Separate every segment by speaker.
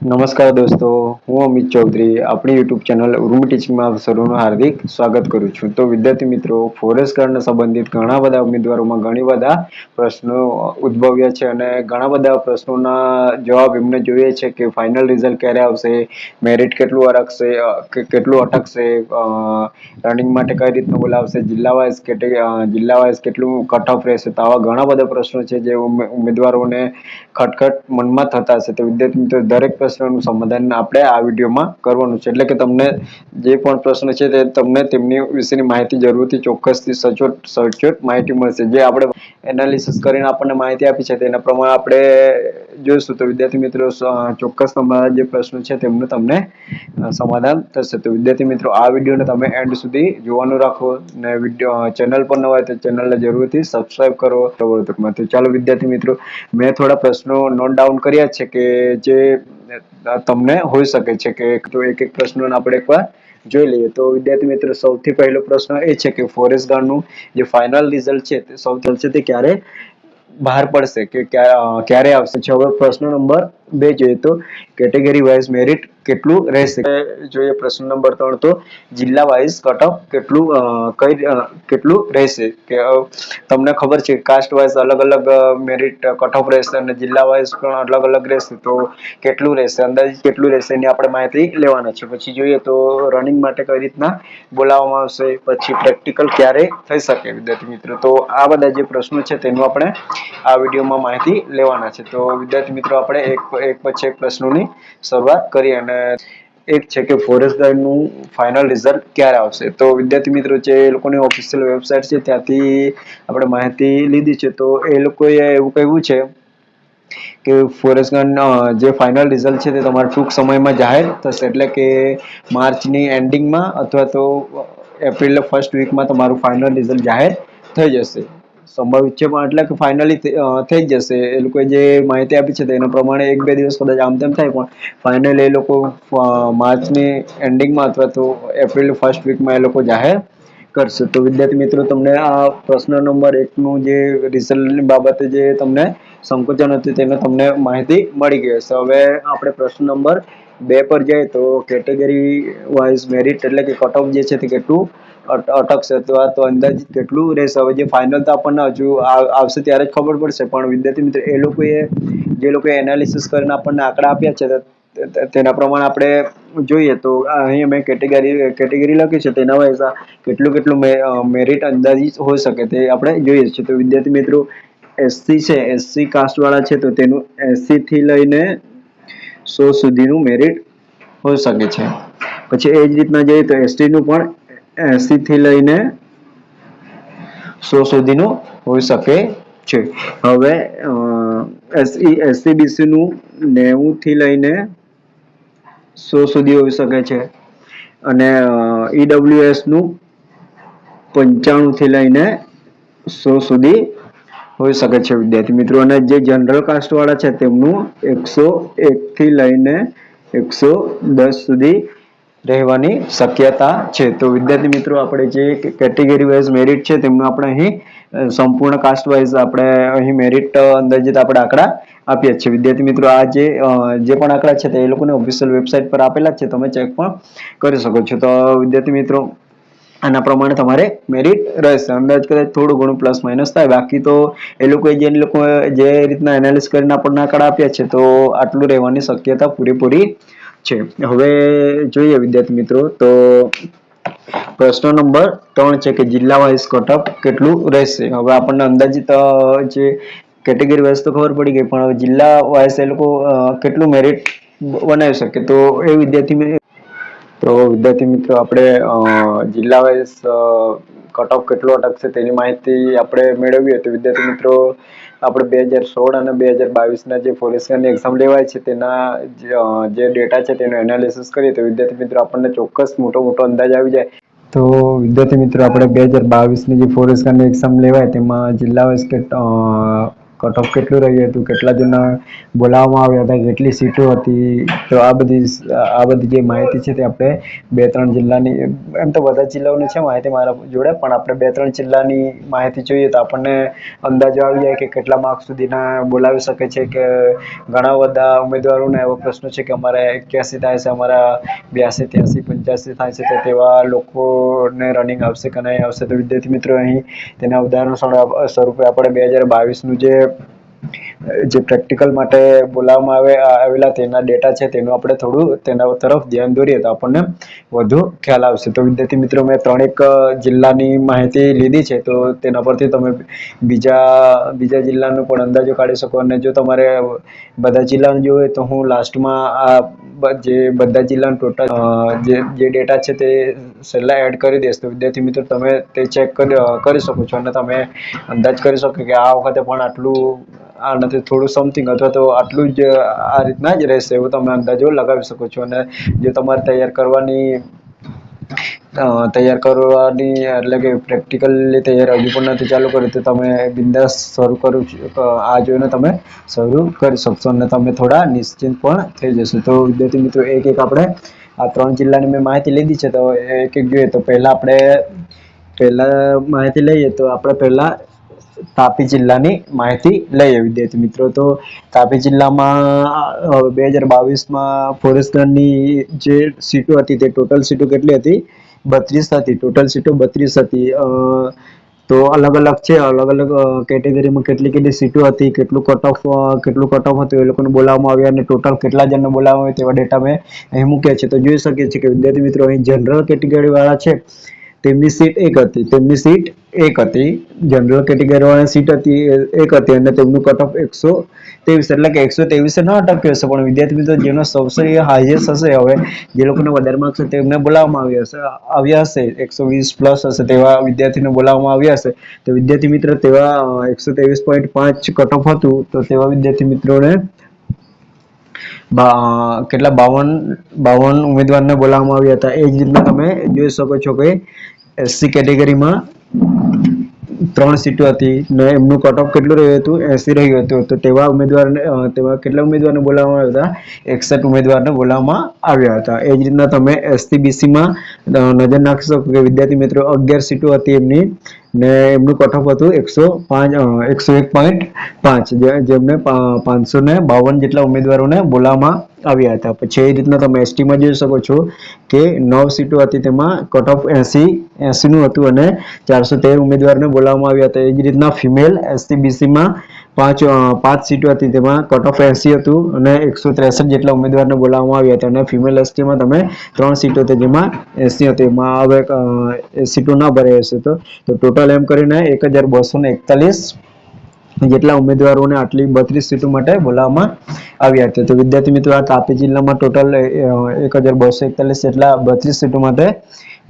Speaker 1: નમસ્કાર દોસ્તો, હું અમિત ચૌધરી, આપણી યુટ્યુબ ચેનલ રૂમ ટીચિંગમાં સૌનું હાર્દિક સ્વાગત કરું છું. તો વિદ્યાર્થી મિત્રો ફોરેસ્ટ ગાર્ડને સંબંધિત ઘણા બધા ઉમેદવારોમાં ઘણી બધા પ્રશ્નો ઉદ્ભવ્યા છે અને ઘણા બધા પ્રશ્નોના જવાબ એમને જોઈએ છે કે ફાઇનલ રિઝલ્ટ ક્યારે આવશે મેરિટ કેટલું અટકશે કેટલું અટકશે રનિંગ માટે કઈ રીતનું બોલાવશે, જિલ્લા વાઇઝ જિલ્લા વાઇઝ કેટલું કટ ઓફ રહેશે, તો આવા ઘણા બધા પ્રશ્નો છે જે ઉમેદવારોને ખટખટ મનમાં થતા હશે. તો વિદ્યાર્થી મિત્રો, દરેક પ્રશ્નનું સમાધાન આપણે આ વિડીયોમાં કરવાનું છે. એટલે કે તમને જે પણ પ્રશ્ન છે તે તમને તેમની વિશેની માહિતી જરૂરથી ચોક્કસથી સચોટ સચોટ માહિતી મળશે. જે આપણે એનાલિસિસ કરીને આપણને માહિતી આપી છે તેના પ્રમાણે આપણે જોઈશું તો વિદ્યાર્થી મિત્રો ચોક્કસ તમારા જે પ્રશ્નો છે તેમનું તમને સમાધાન થશે. તો વિદ્યાર્થી મિત્રો, આ વિડીયોને તમે એન્ડ સુધી જોવાનું રાખો ને વીડિયો ચેનલ પર ન હોય તો ચેનલને જરૂરથી સબસ્ક્રાઈબ કરો. પ્રવર્તકમાં તો ચાલો વિદ્યાર્થી મિત્રો, મેં થોડા પ્રશ્નો નોટ ડાઉન કર્યા છે કે જે તમને હોઈ શકે છે કે એક એક પ્રશ્નોને આપણે એકવાર જોઈ લઈએ. તો વિદ્યાર્થી મિત્રો, સૌથી પહેલો પ્રશ્ન એ છે કે ફોરેસ્ટ ગાર્ડનું જે ફાઇનલ રિઝલ્ટ છે તે સૌથી છે તે ક્યારે બહાર પડશે કે ક્યા- ક્યારે આવશે? છે હવે પ્રશ્ન નંબર બે જોઈએ તો કેટેગરી વાઇઝ મેરિટ કેટલું રહેશે? જોઈએ પ્રશ્ન નંબર ત્રણ તો, જિલ્લા વાઇઝ કટઓફ કેટલું કઈ કેટલું રહેશે? કે તમને ખબર છે કાસ્ટ વાઇઝ અલગ અલગ મેરિટ કટઓફ રહેશે અને જિલ્લા વાઇઝ પણ અલગ અલગ રહેશે. તો કેટલું રહેશે? અંદાજ કેટલું રહેશે એની આપણે માહિતી લેવાના છે. પછી જોઈએ તો રનિંગ માટે કઈ રીતના બોલાવવામાં આવશે? પછી પ્રેક્ટિકલ ક્યારે થઈ શકે? વિદ્યાર્થી મિત્રો, તો આ બધા જે પ્રશ્નો છે તેનું આપણે આ વિડીયોમાં માહિતી લેવાના છે. તો વિદ્યાર્થી મિત્રો, આપણે એક એક પછી એક પ્રશ્નોની શરૂઆત કરી અને એક છે કે ફોરેસ્ટ ગાર્ડનું ફાઇનલ રિઝલ્ટ ક્યારે આવશે? તો વિદ્યાર્થી મિત્રો જે એ લોકોની ઓફિશિયલ વેબસાઇટ છે, ત્યાંથી આપણે માહિતી લીધી છે. તો એ લોકોએ એવું કહ્યું છે કે ફોરેસ્ટ ગાર્ડ જે ફાઇનલ રિઝલ્ટ છે તે તમારા ટૂંક સમયમાં જાહેર થશે. એટલે કે માર્ચની એન્ડિંગમાં અથવા તો એપ્રિલ ફર્સ્ટ વીકમાં તમારું ફાઇનલ રિઝલ્ટ જાહેર થઈ જશે. સંભવિત છે પણ એટલે કે ફાઇનલી થઈ જ જશે. એ લોકોએ જે માહિતી આપી છે તેના પ્રમાણે એક બે દિવસ કદાચ આમ તેમ થાય, પણ ફાઇનલી એ લોકો માર્ચની એન્ડિંગમાં અથવા તો એપ્રિલ ફર્સ્ટ વીકમાં એ લોકો જાહેર કરશે. તો વિદ્યાર્થી મિત્રો, તમને આ પ્રશ્ન નંબર એકનું જે રિઝલ્ટની બાબતે જે તમને સંકોચન હતું તેનો તમને માહિતી મળી ગઈ હશે. હવે આપણે પ્રશ્ન નંબર બે પર જઈએ તો કેટેગરી વાઇઝ મેરિટ એટલે કે કટ ઓફ જે છે તે કેટલું? અટકશે. અટકશે અથવા તો અંદાજિત કેટલું રહેશે? હવે જે ફાઇનલ તો આપણને હજુ આવશે ત્યારે જ ખબર પડશે. પણ વિદ્યાર્થી મિત્રો, એ લોકોએ, જે લોકોએ એનાલિસિસ કરીને આપણને આંકડા આપ્યા છે, તે- તે- તેના પ્રમાણે આપણે જોઈએ. તો અહીં મેં કેટેગરી કેટેગરી લખી છે. તેના વાઇઝ કેટલું કેટલું મેરિટ અંદાજિત હોઈ શકે તે આપણે જોઈએ છીએ. તો વિદ્યાર્થી મિત્રો, એસસી છે. એસસી કાસ્ટવાળા છે તો તેનું એસસીથી લઈને સો સુધીનું મેરિટ હોઈ શકે છે. પછી એ જ રીતના જઈએ તો એસટીનું પણ એસીથી લઈને સો સુધીનું હોઈ શકે છે. હવે એસસી એસસીબીસી નું નેવું લઈને સો સુધી હોઈ શકે છે. અને ઈડબ્લ્યુએસનું પંચાણુંથી પંચાણું લઈને સો સુધી હોઈ શકે છે. વિદ્યાર્થી મિત્રો અને જે જનરલ કાસ્ટ વાળા છે તેમનું એકસો એક થી લઈને એકસો દસ સુધી રહેવાની શક્યતા છે. તો વિદ્યાર્થી મિત્રો, આપણે જે કેટેગરી વાઇઝ મેરિટ છે તેમનું આપણે અહીં સંપૂર્ણ કાસ્ટ વાઇઝ આપણે અહીં મેરિટ અંદાજિત આપણે આંકડા આપીએ છીએ. વિદ્યાર્થી મિત્રો, આ જે જે પણ આંકડા છે તે એ લોકોને ઓફિશિયલ વેબસાઇટ પર આપેલા છે. તમે ચેક પણ કરી શકો છો. તો વિદ્યાર્થી મિત્રો આના પ્રમાણે તમારે મેરિટ રહેશે. અંદાજ કદાચ થોડું ઘણું પ્લસ માઇનસ થાય. બાકી તો એ લોકોએ જે લોકો જે રીતના એનાલિસ કરીને આપણને આંકડા આપ્યા છે, તો આટલું રહેવાની શક્યતા પૂરેપૂરી છે. હવે જોઈએ વિદ્યાર્થી મિત્રો, તો પ્રશ્ન નંબર ત્રણ છે કે જિલ્લા વાઇઝ કટઅપ કેટલું રહેશે? હવે આપણને અંદાજિત જે કેટેગરી વાઇઝ તો ખબર પડી ગઈ, પણ હવે જિલ્લા વાઇઝ એ લોકો કેટલું મેરિટ બનાવી શકે? તો એ વિદ્યાર્થી તો વિદ્યાર્થી મિત્રો, આપણે જિલ્લા વાઇઝ કટ ઓફ કેટલો અટકશે તેની માહિતી આપણે મેળવીએ. તો વિદ્યાર્થી મિત્રો, આપણે બે હજાર સોળ અને બે હજાર બાવીસના જે ફોરેસ્ટરની એક્ઝામ લેવાય છે, તેના જે ડેટા છે તેનું એનાલિસિસ કરીએ. તો વિદ્યાર્થી મિત્રો, આપણને ચોક્કસ મોટો મોટો અંદાજ આવી જાય. તો વિદ્યાર્થી મિત્રો, આપણે બે હજાર બાવીસની જે ફોરેસ્ટ એક્ઝામ લેવાય, તેમાં જિલ્લા વાઇઝ કટ ઓફ કેટલું રહ્યું હતું, કેટલા જણા બોલાવવામાં આવ્યા હતા, કેટલી સીટો હતી, તો આ બધી આ બધી જે માહિતી છે તે આપણે બે ત્રણ જિલ્લાની, એમ તો બધા જિલ્લાઓની છે માહિતી મારા જોડે, પણ આપણે બે ત્રણ જિલ્લાની માહિતી જોઈએ તો આપણને અંદાજો આવી જાય કે કેટલા માર્ક સુધીના બોલાવી શકે છે કે ઘણા બધા ઉમેદવારોને એવો પ્રશ્ન છે કે અમારે એક્યાસી થાય છે, અમારા બ્યાસી, ત્યાસી, પંચ્યાસી થાય છે, તો તેવા લોકોને રનિંગ આવશે કે નહીં આવશે? તો વિદ્યાર્થી મિત્રો, અહીં તેના ઉદાહરણ સ્વરૂપે આપણે બે હજાર બાવીસનું જે જે પ્રેક્ટિકલ માટે બોલાવવામાં આવે આવેલા તેના ડેટા છે, તેનું આપણે થોડું તેના તરફ ધ્યાન દોરીએ તો આપણને વધુ ખ્યાલ આવશે. તો વિદ્યાર્થી મિત્રો, મેં ત્રણેક જિલ્લાની માહિતી લીધી છે, તો તેના પરથી તમે બીજા બીજા જિલ્લાનો પણ અંદાજો કાઢી શકો. અને જો તમારે બધા જિલ્લાનું જોઈએ તો હું લાસ્ટમાં આ જે બધા જિલ્લાનું ટોટલ જે જે ડેટા છે તે છેલ્લા એડ કરી દઈશ. તો વિદ્યાર્થી મિત્રો, તમે તે ચેક કરી શકો છો. અને તમે અંદાજ કરી શકો કે આ વખતે પણ આટલું આ નથી, થોડું સમથિંગ અથવા તો આટલું જ આ રીતના જ રહેશે એવું તમે અંદાજો લગાવી શકો છો. અને જે તમારે તૈયાર કરવાની તૈયાર કરવાની એટલે કે પ્રેક્ટિકલી તૈયાર હજુ પણ નથી ચાલુ કર્યું તો તમે બિંદાસ શરૂ કરું આ જોઈને તમે શરૂ કરી શકશો અને તમે થોડા નિશ્ચિંત પણ થઈ જશો. તો વિદ્યાર્થી મિત્રો, એક એક આપણે આ ત્રણ જિલ્લાની મેં માહિતી લીધી છે, તો એક એક જોઈએ. તો પહેલાં આપણે, પહેલાં માહિતી લઈએ તો આપણે પહેલાં તાપી જિલ્લાની માહિતી લઈએ વિદ્યાર્થી મિત્રો. તો તાપી જિલ્લામાં બે હજાર બાવીસમાં ફોરેસ્ટરની જે સીટો હતી તે ટોટલ સીટો કેટલી હતી? બત્રીસ હતી. ટોટલ સીટો બત્રીસ હતી. તો અલગ અલગ છે. અલગ અલગ કેટેગરીમાં કેટલી કેટલી સીટો હતી, કેટલું કટ ઓફ કેટલું કટ ઓફ હતું એ લોકોને બોલાવવામાં આવ્યા અને ટોટલ કેટલા જણને બોલાવવામાં આવ્યા તેવા ડેટા મેં અહીં મૂક્યા છે. તો જોઈ શકીએ છીએ કે વિદ્યાર્થી મિત્રો અહીં જનરલ કેટેગરીવાળા છે. તેમની સીટ એક હતી. તેમની સીટ એક હતી. જનરલ કેટેગરીવાળી સીટ હતી એક હતી અને તેમનું કટ ઓફ એકસો ત્રેવીસ એટલે કે એકસો ત્રેવીસે ન અટક્યો હશે. પણ વિદ્યાર્થી મિત્રો, જેનો સૌથી હાઈએસ્ટ હશે હવે, જે લોકોને વધારે માર્ક્સ તેમને બોલાવવામાં આવ્યા હશે. આવ્યા હશે. એકસો વીસ પ્લસ હશે તેવા વિદ્યાર્થીને બોલાવવામાં આવ્યા હશે. તો વિદ્યાર્થી મિત્ર, તેવા એકસો ત્રેવીસ પોઈન્ટ પાંચ કટ ઓફ હતું. તો તેવા વિદ્યાર્થી મિત્રોને કેટલા, બાવન બાવન ઉમેદવારને બોલાવવામાં આવ્યા હતા. એ જ રીતના તમે જોઈ શકો છો કે એસસી કેટેગરીમાં ત્રણ સીટો હતી ને એમનું કટ ઓફ કેટલું રહ્યું હતું? એસી રહ્યું હતું. તો તેવા ઉમેદવારને તેવા કેટલા ઉમેદવારને બોલાવવામાં આવ્યા હતા? એકસઠ ઉમેદવારને બોલાવવામાં આવ્યા હતા. એ જ રીતના તમે એસસીબીસીમાં નજર નાખી શકો કે વિદ્યાર્થી મિત્રો, અગિયાર સીટો હતી એમની. ને એમનું કટઓફ હતું એકસો પાંચ એકસો એક પોઈન્ટ પાંચ જેમને પાંચસો ને બાવન જેટલા ઉમેદવારોને બોલાવવામાં આવ્યા હતા. પછી એ રીતના તમે એસટીમાં જોઈ શકો છો કે નવ સીટો હતી તેમાં કટ ઓફ એસી, એસીનું હતું અને ચારસો તેર ઉમેદવારને બોલાવવામાં આવ્યા હતા. એ જ રીતના ફિમેલ એસટી બીસીમાં પાંચ પાંચ સીટો હતી તેમાં. કટ ઓફ એસી હતું અને એકસો ત્રેસઠ જેટલા ઉમેદવારને બોલાવવામાં આવ્યા હતા. અને ફિમેલ એસટીમાં તમે ત્રણ સીટો હતી જેમાં એસી હતી. એમાં હવે સીટો ના ભરાઈ હશે તો. ટોટલ એમ કરીને એક હજાર બસો એકતાલીસ જેટલા ઉમેદવારોને આટલી બત્રીસ સીટો માટે બોલાવવામાં આવ્યા હતા. તો વિદ્યાર્થી મિત્રો, આ તાપી જિલ્લામાં ટોટલ એક હજાર બસો એકતાલીસ જેટલા બત્રીસ સીટો માટે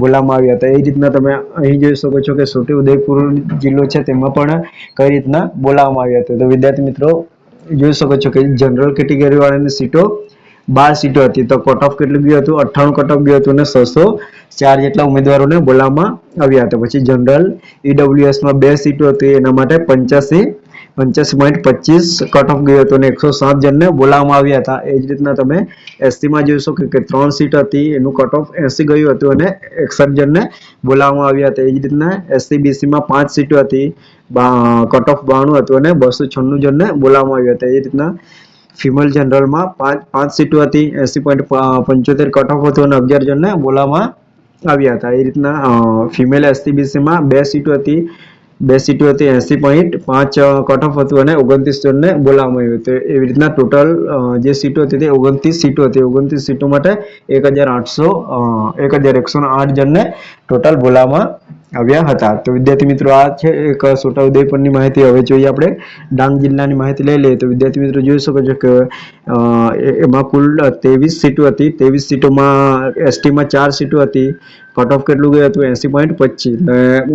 Speaker 1: બોલાવવામાં આવ્યા હતા. એ રીતના તમે અહીં જોઈ શકો છો કે છોટી ઉદયપુર જિલ્લો છે, તેમાં પણ કઈ રીતના બોલાવવામાં આવ્યા હતા. તો વિદ્યાર્થી મિત્રો, જોઈ શકો છો કે જનરલ કેટેગરી વાળાની સીટો બાર સીટો હતી. તો કટ ઓફ કેટલું ગયું હતું? અઠ્ઠાણું કટ ઓફ ગયું હતું અને છસો ચાર જેટલા ઉમેદવારોને બોલાવવામાં આવ્યા હતા. પછી જનરલ ઈડબ્લ્યુએસમાં બે સીટો હતી, એના માટે પંચ્યાસી પંચ્યાસી પોઈન્ટ પચીસ કટ ઓફ ગયો હતો અને એકસો સાત જણને બોલાવવામાં આવ્યા હતા. એ જ રીતના તમે એસટીમાં જોઈશો કે ત્રણ સીટ હતી, એનું કટ ઓફ એસી ગયું હતું અને એકસઠ જણને બોલાવવામાં આવ્યા હતા. એ જ રીતના એસસી બીસીમાં પાંચ સીટો હતી કટ ઓફ બાણું હતું અને બસો છન્નું જણને બોલાવવામાં આવ્યા હતા. એ રીતના ફિમેલ જનરલમાં પાંચ પાંચ સીટો હતી એસી પોઈન્ટ પંચોતેર કટ ઓફ હતું અને અગિયાર જણને બોલાવવામાં આવ્યા હતા. એ રીતના ફિમેલ એસટીબીસીમાં બે સીટો હતી બે સીટો હતી એસી પોઈન્ટ પાંચ કટ ઓફ હતું અને ઓગણત્રીસ જણને બોલાવવામાં આવ્યું હતું. એવી રીતના ટોટલ જે સીટો હતી તે ઓગણત્રીસ સીટો હતી. ઓગણત્રીસ સીટો માટે એક હજાર આઠસો એક હજાર એકસો આઠ જણને ટોટલ બોલાવવામાં આવ્યા હતા. તો વિદ્યાર્થી મિત્રો, આ છે એક છોટાઉદેપુરની માહિતી. હવે જોઈએ આપણે ડાંગ જિલ્લાની માહિતી લઈ લઈએ. તો વિદ્યાર્થી મિત્રો, જોઈ શકો છો કે એમાં કુલ ત્રેવીસ સીટો હતી. ત્રેવીસ સીટોમાં એસટીમાં ચાર સીટો હતી. કટ ઓફ કેટલું ગયું હતું? એસી પોઈન્ટ પચીસ.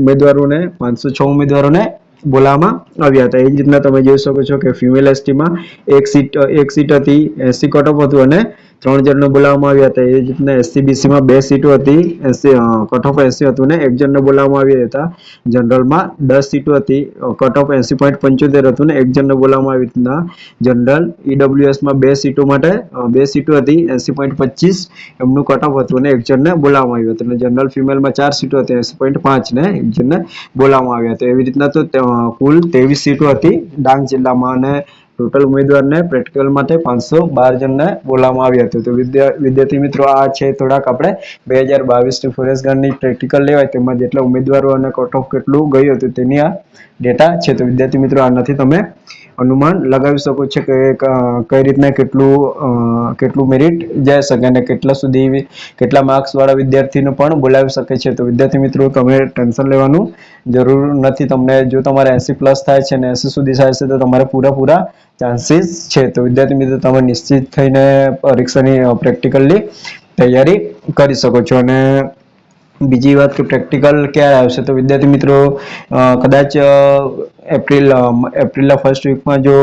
Speaker 1: ઉમેદવારોને પાંચસો છ ઉમેદવારોને બોલાવવામાં આવ્યા હતા. એ જ રીતના તમે જોઈ શકો છો કે ફિમેલ એસટીમાં એક સીટ એક સીટ હતી એસસી કટઓફ હતું અને ત્રણ જણને બોલાવવામાં આવ્યા હતા. એ જ રીતના એસસી બીસીમાં બે સીટો હતી એસસી કટઓફ એસી હતું ને એક જણને બોલાવવામાં આવ્યા હતા. જનરલમાં દસ સીટો હતી કટઓફ એસી પોઈન્ટ પંચોતેર હતું ને એક જણને બોલાવવામાં આવી રીતના. જનરલ ઈડબ્લ્યુએસમાં બે સીટો માટે બે સીટો હતી એસી પોઈન્ટ પચીસ, એમનું કટઓફ હતું અને એક જણને બોલાવવામાં આવ્યું હતું. અને જનરલ ફિમેલમાં ચાર સીટો હતી એસી પોઈન્ટ પાંચ ને એક જણને બોલાવવામાં આવ્યા હતા. એવી રીતના તો કુલ ત્રેવીસ સીટો હતી. ડાંગ જિલ્લામાં અને ટોટલ ઉમેદવારને પ્રેક્ટિકલ માટે પાંચસો બાર જણને બોલાવવામાં આવ્યા હતા. તો વિદ્યા, વિદ્યાર્થી મિત્રો, આ છે થોડાક આપણે બે હજાર બાવીસની ફોરેસ્ટ ગાર્ડની પ્રેક્ટિકલ લેવાય. તેમાં જેટલા ઉમેદવારો અને કટ ઓફ કેટલું ગયું હતું તેની આ ડેટા છે. તો વિદ્યાર્થી મિત્રો, આનાથી તમે અનુમાન લગાવી શકો છો કે કઈ રીતના કેટલું કેટલું મેરિટ જઈ શકે અને કેટલા સુધી કેટલા માર્ક્સ વાળા વિદ્યાર્થીને પણ બોલાવી શકે છે. તો વિદ્યાર્થી મિત્રો, તમે ટેન્શન લેવાનું જરૂર નથી. તમને જો તમારે એસી પ્લસ થાય છે અને એસી સુધી થાય છે, તો તમારે પૂરા પૂરા ચાન્સીસ છે. તો વિદ્યાર્થી મિત્રો, તમે નિશ્ચિત થઈને પરીક્ષાની પ્રેક્ટિકલી તૈયારી કરી શકો છો અને બીજી વાત કે પ્રેક્ટિકલ ક્યારે આવશે? તો વિદ્યાર્થી મિત્રો કદાચ એપ્રિલ એપ્રિલના ફર્સ્ટ વીકમાં જો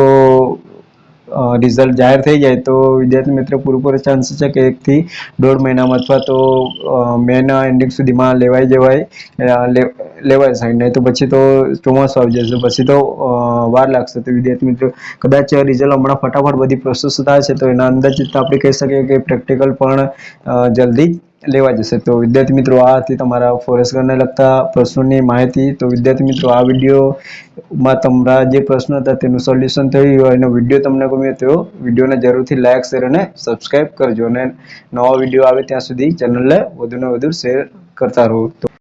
Speaker 1: રિઝલ્ટ જાહેર થઈ જાય તો વિદ્યાર્થી મિત્રો પૂરેપૂરો ચાન્સ છે કે એકથી દોઢ મહિનામાં અથવા તો મેના એન્ડિંગ સુધીમાં લેવાઈ જવાય લેવાય સાઈડ નહીં તો પછી તો ચોમાસું આવી જશે. પછી તો વાર લાગશે. તો વિદ્યાર્થી મિત્રો, કદાચ રિઝલ્ટ હમણાં ફટાફટ બધી પ્રોસેસ થાય છે, તો એના અંદાજિત આપણે કહી શકીએ કે પ્રેક્ટિકલ પણ જલ્દી લેવા જશે. તો વિદ્યાર્થી મિત્રો, આ હતી તમારા ફોરેસ્ટ લગતા પ્રશ્નોની માહિતી. તો વિદ્યાર્થી મિત્રો, આ વિડીયોમાં તમારા જે પ્રશ્નો હતા તેનું સોલ્યુશન થયું હોય એનો વીડિયો તમને ગમ્યો તો વિડીયોને જરૂરથી લાઇક શેર અને સબસ્ક્રાઈબ કરજો. અને નવા વીડિયો આવે ત્યાં સુધી ચેનલને વધુને વધુ શેર કરતા રહો. તો